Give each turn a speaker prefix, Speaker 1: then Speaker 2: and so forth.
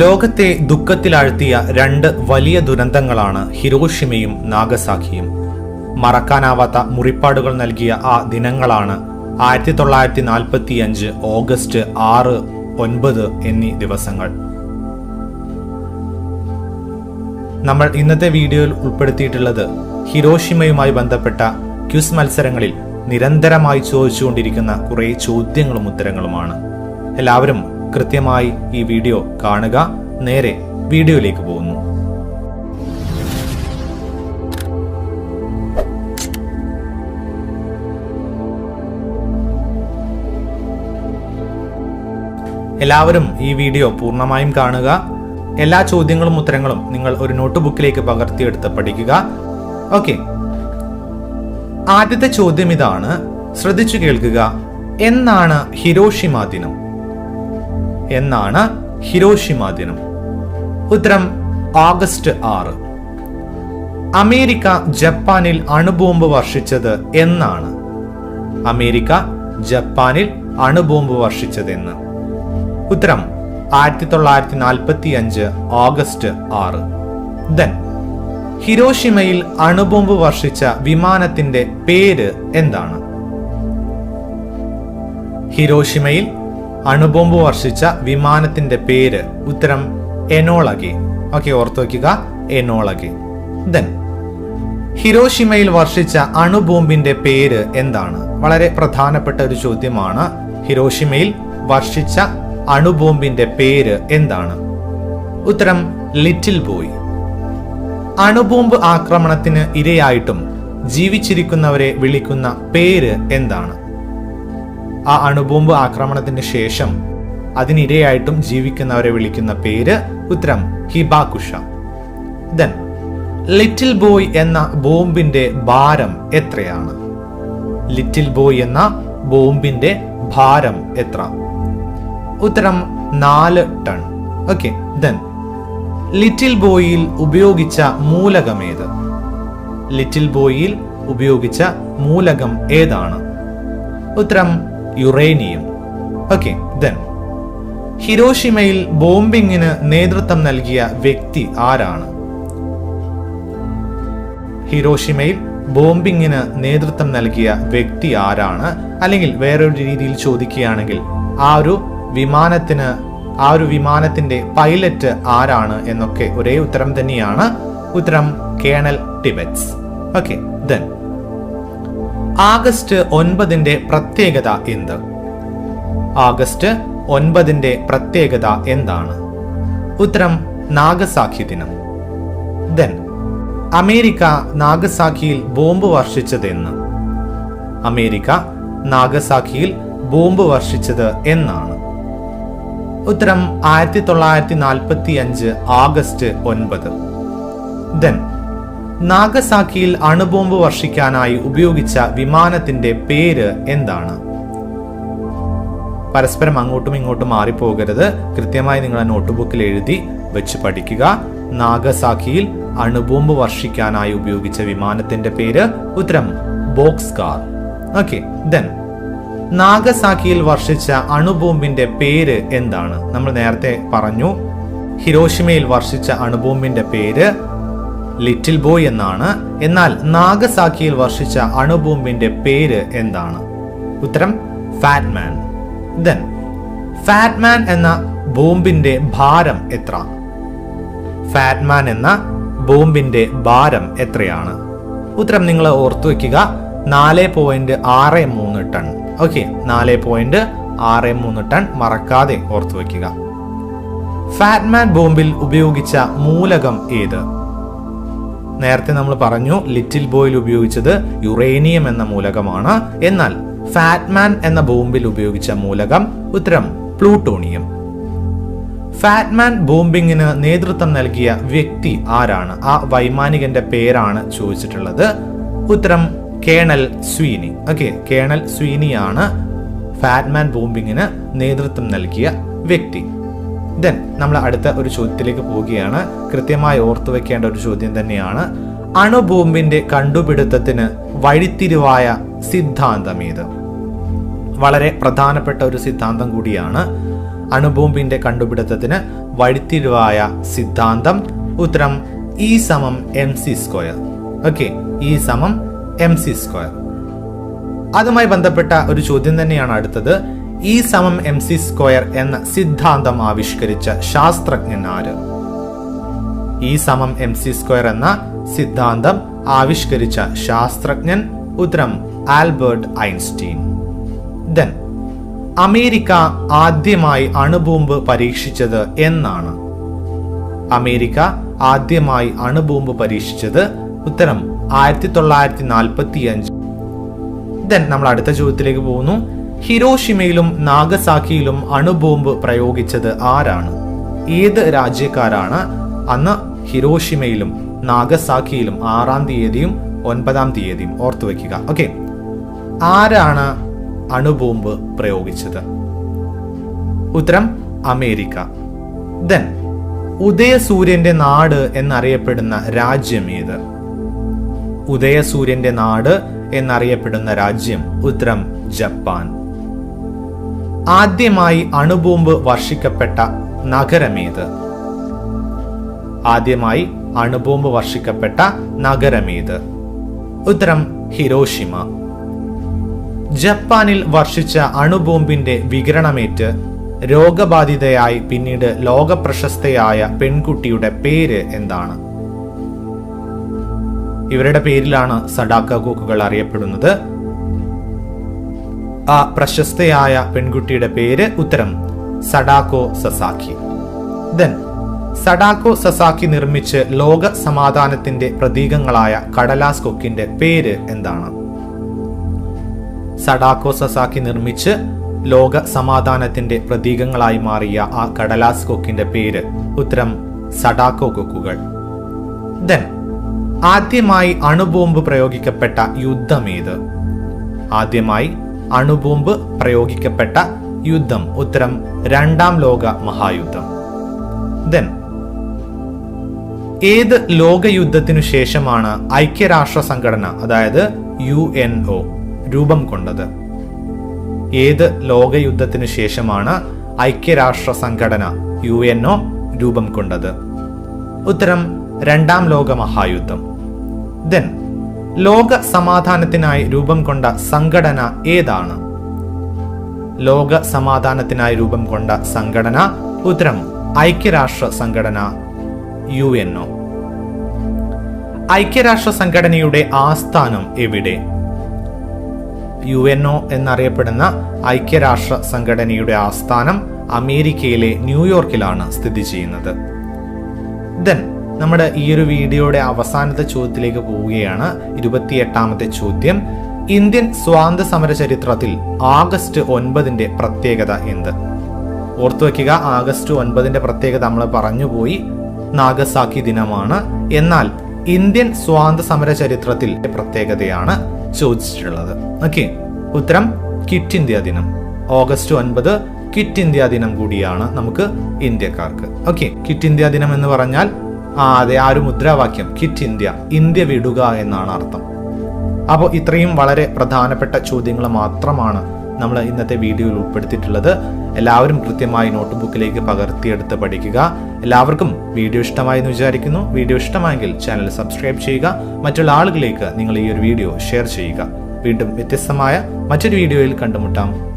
Speaker 1: ലോകത്തെ ദുഃഖത്തിലാഴ്ത്തിയ രണ്ട് വലിയ ദുരന്തങ്ങളാണ് ഹിരോഷിമയും നാഗസാഖിയും. മറക്കാനാവാത്ത മുറിപ്പാടുകൾ നൽകിയ ആ ദിനങ്ങളാണ് ആയിരത്തി തൊള്ളായിരത്തി നാൽപ്പത്തി അഞ്ച് ഓഗസ്റ്റ് ആറ് ഒൻപത് എന്നീ ദിവസങ്ങൾ. നമ്മൾ ഇന്നത്തെ വീഡിയോയിൽ ഉൾപ്പെടുത്തിയിട്ടുള്ളത് ഹിരോഷിമയുമായി ബന്ധപ്പെട്ട ക്യൂസ് മത്സരങ്ങളിൽ നിരന്തരമായി ചോദിച്ചുകൊണ്ടിരിക്കുന്ന കുറേ ചോദ്യങ്ങളും ഉത്തരങ്ങളുമാണ്. എല്ലാവരും കൃത്യമായി ഈ വീഡിയോ കാണുക. നേരെ വീഡിയോയിലേക്ക് പോകുന്നു. എല്ലാവരും ഈ വീഡിയോ പൂർണമായും കാണുക. എല്ലാ ചോദ്യങ്ങളും ഉത്തരങ്ങളും നിങ്ങൾ ഒരു നോട്ട് ബുക്കിലേക്ക് പകർത്തിയെടുത്ത് പഠിക്കുക. ഓക്കെ. ആദ്യത്തെ ചോദ്യം ഇതാണ്. ശ്രദ്ധിച്ചു കേൾക്കുക. എന്നാണ് ഹിരോഷിമ ദിനം? എന്നാണ് ഹിരോഷിമ ദിനം. ഉത്തരം ഓഗസ്റ്റ് ആറ്. അമേരിക്ക ജപ്പാനിൽ അണുബോംബ് വർഷിച്ചത് എന്നാണ്. അമേരിക്ക ജപ്പാനിൽ അണുബോംബ് വർഷിച്ചതെന്ന്. ഉത്തരം ആയിരത്തി തൊള്ളായിരത്തി നാൽപ്പത്തി അഞ്ച് ഓഗസ്റ്റ് ആറ്. ദെൻ ഹിരോഷിമയിൽ അണുബോംബ് വർഷിച്ച വിമാനത്തിന്റെ പേര് എന്താണ്? ഹിരോഷിമയിൽ അണുബോംബ് വർഷിച്ച വിമാനത്തിന്റെ പേര് ഉത്തരം എനോളകെ ഓക്കെ ഓർത്തു വയ്ക്കുക. എനോളകെ ദെൻ ഹിരോഷിമയിൽ വർഷിച്ച അണുബോംബിന്റെ പേര് എന്താണ്? വളരെ പ്രധാനപ്പെട്ട ഒരു ചോദ്യമാണ്. ഹിരോഷിമയിൽ വർഷിച്ച അണുബോംബിന്റെ പേര് എന്താണ്? ഉത്തരം ലിറ്റിൽ ബോയ്. അണുബോംബ് ആക്രമണത്തിന് ഇരയായിട്ടും ജീവിച്ചിരിക്കുന്നവരെ വിളിക്കുന്ന പേര് എന്താണ്? ആ അണുബോംബ് ആക്രമണത്തിന് ശേഷം അതിനിരയായിട്ടും ജീവിക്കുന്നവരെ വിളിക്കുന്ന പേര് ഉത്തരം ഹിബാകുഷ. ദെൻ ലിറ്റിൽ ബോയ് എന്ന ബോംബിന്റെ ഭാരം എത്രയാണ്? ലിറ്റിൽ ബോയ് എന്ന ബോംബിന്റെ ഭാരം എത്ര? ഉത്തരം നാല് ton okay then little boil ഉപയോഗിച്ച മൂലകമേത് ലിറ്റിൽ ബോയിൽ ഉപയോഗിച്ച മൂലകം ഏതാണ്? ഉത്തരം യുറേനിയം. ഓക്കെ ദെൻ ഹിരോഷിമയിൽ ബോംബിങ്ങിന് നേതൃത്വം നൽകിയ വ്യക്തി ആരാണ്? ഹിരോഷിമയിൽ ബോംബിങ്ങിന് നേതൃത്വം നൽകിയ വ്യക്തി ആരാണ്? അല്ലെങ്കിൽ വേറൊരു രീതിയിൽ ചോദിക്കുകയാണെങ്കിൽ ആ ഒരു വിമാനത്തിന് ആ ഒരു വിമാനത്തിന്റെ പൈലറ്റ് ആരാണ് എന്നൊക്കെ ഒരേ ഉത്തരം തന്നെയാണ്. ഉത്തരം colonel Tibbets. Okay then August ഒൻപതിന്റെ പ്രത്യേകത എന്ത്? ആഗസ്റ്റ് ഒൻപതിന്റെ പ്രത്യേകത എന്താണ്? ഉത്തരം നാഗസാഖി ദിനം. ദെൻ അമേരിക്ക നാഗസാഖിയിൽ ബോംബ് വർഷിച്ചത് എന്ന്. അമേരിക്ക നാഗസാഖിയിൽ ബോംബ് വർഷിച്ചത് എന്നാണ്. ഉത്തരം ആയിരത്തി തൊള്ളായിരത്തി നാൽപ്പത്തി അഞ്ച് ആഗസ്റ്റ് ഒൻപത്. ദെൻ നാഗസാക്കിയിൽ അണുബോംബ് വർഷിക്കാനായി ഉപയോഗിച്ച വിമാനത്തിന്റെ പേര് എന്താണ്? പരസ്പരം അങ്ങോട്ടും ഇങ്ങോട്ടും മാറിപ്പോകരുത്. കൃത്യമായി നിങ്ങളെ നോട്ട്ബുക്കിൽ എഴുതി വെച്ച് പഠിക്കുക. നാഗസാക്കിയിൽ അണുബോംബ് വർഷിക്കാനായി ഉപയോഗിച്ച വിമാനത്തിന്റെ പേര് ഉത്തരം ബോക്സ് കാർ. Okay then. നാഗസാക്കിയിൽ വർഷിച്ച അണുബോംബിന്റെ പേര് എന്താണ്? നമ്മൾ നേരത്തെ പറഞ്ഞു ഹിരോഷിമയിൽ വർഷിച്ച അണുബോംബിന്റെ പേര് ലിറ്റിൽ ബോയ് എന്നാണ്. എന്നാൽ നാഗസാക്കിയിൽ വർഷിച്ച അണുബോംബിന്റെ പേര് എന്താണ്? ഉത്തരം ഫാറ്റ്മാൻ. ദെൻ ഫാറ്റ്മാൻ എന്ന ബോംബിന്റെ ഭാരം എത്ര? ഫാറ്റ്മാൻ എന്ന ബോംബിന്റെ ഭാരം എത്രയാണ്? ഉത്തരം നിങ്ങൾ ഓർത്തു വെക്കുക നാല് പോയിന്റ് ആറ് മൂന്ന് ടൺ. ഓക്കെ നാല് പോയിന്റ് ആറ് മൂന്ന് ടൺ മറക്കാതെ ഓർത്തു വെക്കുക ഫാറ്റ്മാൻ ബോംബിൽ ഉപയോഗിച്ച മൂലകം ഏത്? നേരത്തെ നമ്മൾ പറഞ്ഞു ലിറ്റിൽ ബോയിൽ ഉപയോഗിച്ചത് യുറേനിയം എന്ന മൂലകമാണ്. എന്നാൽ ഫാറ്റ്മാൻ എന്ന ബോംബിൽ ഉപയോഗിച്ച മൂലകം ഉത്തരം പ്ലൂട്ടോണിയം. ഫാറ്റ്മാൻ ബോംബിങ്ങിന് നേതൃത്വം നൽകിയ വ്യക്തി ആരാണ്? ആ വൈമാനികന്റെ പേരാണ് ചോദിച്ചിട്ടുള്ളത്. ഉത്തരം കേണൽ സ്വീനി. ഓക്കെ കേണൽ സ്വീനിയാണ് ഫാറ്റ്മാൻ ബോംബിങ്ങിന് നേതൃത്വം നൽകിയ വ്യക്തി. ദെൻ നമ്മൾ അടുത്ത ഒരു ചോദ്യത്തിലേക്ക് പോവുകയാണ്. കൃത്യമായി ഓർത്തു വെക്കേണ്ട ഒരു ചോദ്യം തന്നെയാണ്. അണുബോംബിന്റെ കണ്ടുപിടുത്തത്തിന് വഴിത്തിരിവായ സിദ്ധാന്തം ഏത്? വളരെ പ്രധാനപ്പെട്ട ഒരു സിദ്ധാന്തം കൂടിയാണ്. അണുബോംബിന്റെ കണ്ടുപിടുത്തത്തിന് വഴിത്തിരിവായ സിദ്ധാന്തം. ഉത്തരം ഇ സമം M C square okay E സമം എം സി സ്ക്വയർ അതുമായി ബന്ധപ്പെട്ട ഒരു ചോദ്യം തന്നെയാണ് അടുത്തത്. ഇ സമം എം സി സ്ക്വയർ എന്ന സിദ്ധാന്തം ആവിഷ്കരിച്ച ശാസ്ത്രജ്ഞൻ ആര്? ഇ സമം എം സി സ്ക്വയർ എന്ന സിദ്ധാന്തം ആവിഷ്കരിച്ച ശാസ്ത്രജ്ഞൻ ഉത്തരം ആൽബർട്ട് ഐൻസ്റ്റീൻ. ദെൻ അമേരിക്ക ആദ്യമായി അണുബോംബ് പരീക്ഷിച്ചത് എന്നാണ്. അമേരിക്ക ആദ്യമായി അണുബോംബ് പരീക്ഷിച്ചത് ഉത്തരം ആയിരത്തി തൊള്ളായിരത്തി നാൽപ്പത്തി അഞ്ച് ദെൻ നമ്മൾ അടുത്ത ചോദ്യത്തിലേക്ക് പോകുന്നു. ഹിരോഷിമയിലും നാഗസാക്കിയിലും അണുബോംബ് പ്രയോഗിച്ചത് ആരാണ്? ഏത് രാജ്യക്കാരാണ്? അന്ന് ഹിരോഷിമയിലും നാഗസാക്കിയിലും ആറാം തീയതിയും ഒൻപതാം തീയതിയും ഓർത്തു വയ്ക്കുക. ഓക്കെ ആരാണ് അണുബോംബ് പ്രയോഗിച്ചത്? ഉത്തരം അമേരിക്ക. ദെൻ ഉദയസൂര്യന്റെ നാട് എന്നറിയപ്പെടുന്ന രാജ്യം ഏത്? ഉദയസൂര്യന്റെ നാട് എന്നറിയപ്പെടുന്ന രാജ്യം ഉത്തരം ജപ്പാൻ. ആദ്യമായി അണുബോംബ് വർഷിക്കപ്പെട്ട നഗരമേത്? ആദ്യമായി അണുബോംബ് വർഷിക്കപ്പെട്ട നഗരമേത്? ഉത്തരം ഹിരോഷിമ. ജപ്പാനിൽ വർഷിച്ച അണുബോംബിന്റെ വികരണമേറ്റ് രോഗബാധിതയായി പിന്നീട് ലോകപ്രശസ്തയായ പെൺകുട്ടിയുടെ പേര് എന്താണ്? ഇവരുടെ പേരിലാണ് സഡാക്ക കൂക്കുകൾ അറിയപ്പെടുന്നത് ആ പ്രശസ്തയായ പെൺകുട്ടിയുടെ പേര് ഉത്തരം Sadako Sasaki. Then Sadako Sasaki നിർമ്മിച്ച് ലോക സമാധാനത്തിന്റെ പ്രതീകങ്ങളായ കടലാസ് കൊക്കിന്റെ പേര് എന്താണ്? സഡാക്കോ സസാക്കി നിർമ്മിച്ച് ലോക സമാധാനത്തിന്റെ പ്രതീകങ്ങളായി മാറിയ ആ കടലാസ് കൊക്കിന്റെ പേര് ഉത്തരം സഡാക്കോ കൊക്കുകൾ. ദെൻ ആദ്യമായി അണുബോംബ് പ്രയോഗിക്കപ്പെട്ട യുദ്ധമേത് ആദ്യമായി അണുബോംബ് പ്രയോഗിക്കപ്പെട്ട യുദ്ധം. ഉത്തരം രണ്ടാം ലോക മഹായുദ്ധം. ദെൻ ഏത് ലോകയുദ്ധത്തിനു ശേഷമാണ് ഐക്യരാഷ്ട്ര സംഘടന അതായത് യു എൻ ഒ രൂപം കൊണ്ടത്? ഏത് ലോകയുദ്ധത്തിനു ശേഷമാണ് ഐക്യരാഷ്ട്ര സംഘടന യു എൻ ഒ രൂപം കൊണ്ടത്? ഉത്തരം രണ്ടാം ലോക മഹായുദ്ധം. ദെൻ ലോക സമാധാനത്തിനായി രൂപം കൊണ്ട സംഘടന ഏതാണ്? ലോക സമാധാനത്തിനായി രൂപം കൊണ്ട സംഘടന ഉത്തരം ഐക്യരാഷ്ട്ര സംഘടന യു എൻ ഒ ഐക്യരാഷ്ട്ര സംഘടനയുടെ ആസ്ഥാനം എവിടെ? യു എൻ ഒ എന്നറിയപ്പെടുന്ന ഐക്യരാഷ്ട്ര സംഘടനയുടെ ആസ്ഥാനം അമേരിക്കയിലെ ന്യൂയോർക്കിലാണ് സ്ഥിതി ചെയ്യുന്നത്. ദെൻ നമ്മുടെ ഈ ഒരു വീഡിയോയുടെ അവസാനത്തെ ചോദ്യത്തിലേക്ക് പോവുകയാണ്. ഇരുപത്തിയെട്ടാമത്തെ ചോദ്യം. ഇന്ത്യൻ സ്വാതന്ത്ര്യ സമര ചരിത്രത്തിൽ ആഗസ്റ്റ് ഒൻപതിന്റെ പ്രത്യേകത എന്ത്? ഓർത്തു വയ്ക്കുക ആഗസ്റ്റ് ഒൻപതിന്റെ പ്രത്യേകത നമ്മൾ പറഞ്ഞുപോയി നാഗസാക്കി ദിനമാണ്. എന്നാൽ ഇന്ത്യൻ സ്വാതന്ത്ര്യ സമര ചരിത്രത്തിൽ പ്രത്യേകതയാണ് ചോദിച്ചിട്ടുള്ളത്. ഓക്കെ ഉത്തരം കിറ്റ് ഇന്ത്യ ദിനം. ഓഗസ്റ്റ് ഒൻപത് കിറ്റ് ഇന്ത്യ ദിനം കൂടിയാണ് നമുക്ക് ഇന്ത്യക്കാർക്ക്. ഓക്കെ കിറ്റ് ഇന്ത്യ ദിനം എന്ന് പറഞ്ഞാൽ ആ അതെ ആ ഒരു മുദ്രാവാക്യം കിറ്റ് ഇന്ത്യ ഇന്ത്യ വിടുക എന്നാണ് അർത്ഥം. അപ്പോൾ ഇത്രയും വളരെ പ്രധാനപ്പെട്ട ചോദ്യങ്ങൾ മാത്രമാണ് നമ്മൾ ഇന്നത്തെ വീഡിയോയിൽ ഉൾപ്പെടുത്തിയിട്ടുള്ളത്. എല്ലാവരും കൃത്യമായി നോട്ട് ബുക്കിലേക്ക് പകർത്തിയെടുത്ത് പഠിക്കുക. എല്ലാവർക്കും വീഡിയോ ഇഷ്ടമായി എന്ന് വിചാരിക്കുന്നു. വീഡിയോ ഇഷ്ടമായെങ്കിൽ ചാനൽ സബ്സ്ക്രൈബ് ചെയ്യുക. മറ്റുള്ള ആളുകളിലേക്ക് നിങ്ങൾ ഈ ഒരു വീഡിയോ ഷെയർ ചെയ്യുക. വീണ്ടും വ്യത്യസ്തമായ മറ്റൊരു വീഡിയോയിൽ കണ്ടുമുട്ടാം.